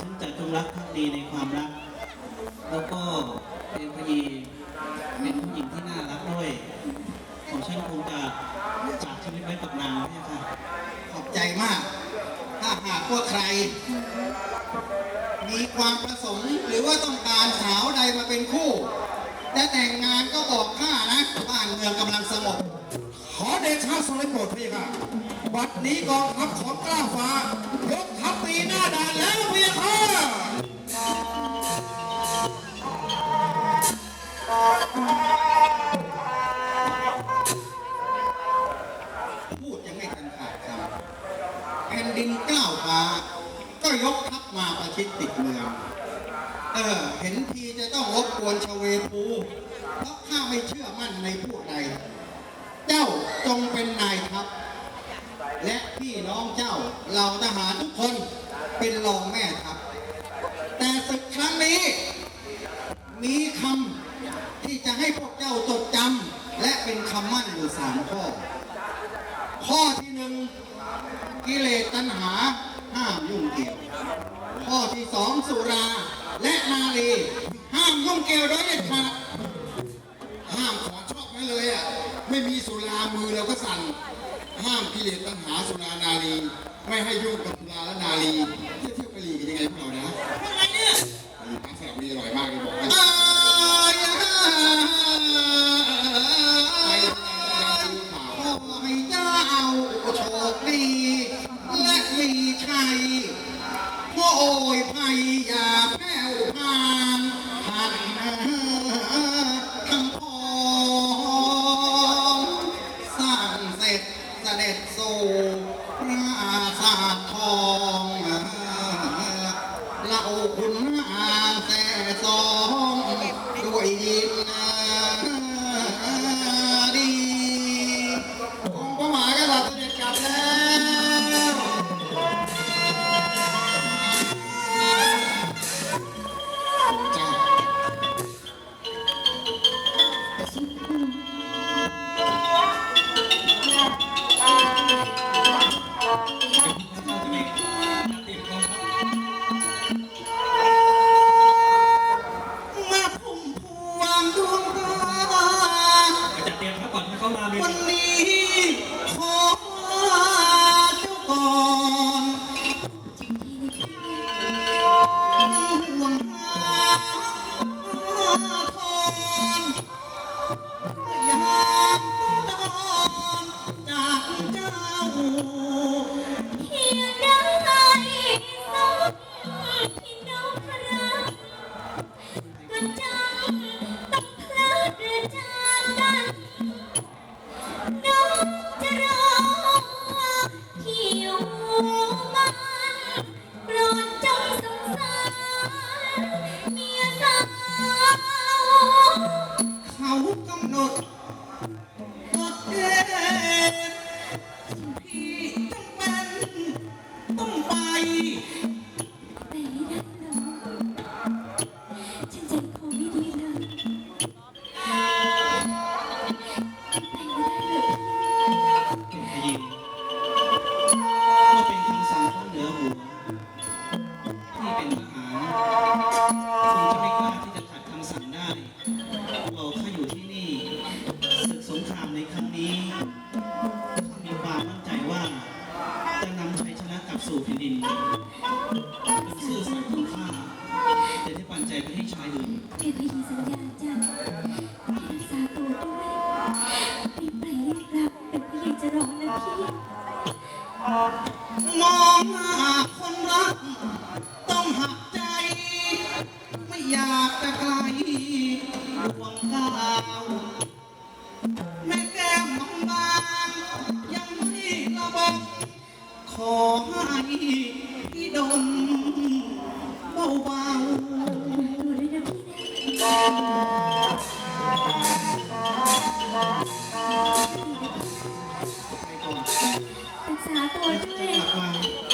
ฉันจะจงรักภักดีในความรัก แล้วก็เป็นพยีเป็นผู้หญิงที่น่ารักด้วย ของฉันคงจะจากชีวิตไว้กับนางเนี่ยค่ะ ขอบใจมาก ถ้าหากว่าใคร มีความประสงค์หรือว่าต้องการสาวใดมาเป็นคู่จะแต่งงานก็บอกข้านะบ้านเมืองกำลังสงบ ขอเดชะทรงได้โปรดพี่ค่ะ บัดนี้กองทัพของกล้าฟ้า ฟ้า ก็ยกทัพมาประชิดติดเมือง เออ เห็นทีจะต้องรบกวนชเวภูเพราะข้าไม่เชื่อมั่นในผู้ใด เจ้าจงเป็นนายทัพ และพี่น้องเจ้าเหล่าทหารทุกคนเป็นรองแม่ทัพ แต่ศึกครั้งนี้ มีคำที่จะให้พวกเจ้าจดจำและเป็นคำมั่นอยู่สามข้อ ข้อที่หนึ่งกิเลสตัณหา ห้ามยุ่งเกี่ยว ข้อที่สองสุราและนารีห้ามยุ่งเกี่ยวโดยเด็ดขาดห้ามขอชอบนั่นเลยอะไม่มีสุรามือเราก็สั่น ห้ามกิเลสตัณหาสุรานารีไม่ให้ยุ่งกับสุราและนารีเที่ยวเที่ยวไปหลีกันยังไงพวกเรานะยังไงเนี่ยไปหลีกทางสระบุรีอร่อยมากเลยบอกให้ ยภัยอย่าแผ่วพานหันทั้งพองสร้างเสร็จเสด็จสู่ปราสาททองเราคุณอาแต่สองด้วยดิน ขอเจ้าก่อนห่วงหาทอนยามตอนจากเจ้า เพียงได้สองพี่น้องครับก็จังต้องพลาดจากกัน เมียสาวเขากำหนดกฎเกณฑ์าม่เคยสัญญาณจ้ะพี่รักษาตัวด้วยปีใหรียรับเป็นพอยากจะร้องนะพี่ มองหาคนรัก ต้องหักใจ ไม่อยากจะไกลดวงดาวแม่แก้มบางยังไม่ระบมขอให้พี่ดนเบาๆ ศึกษาตัวช่วย กลับมา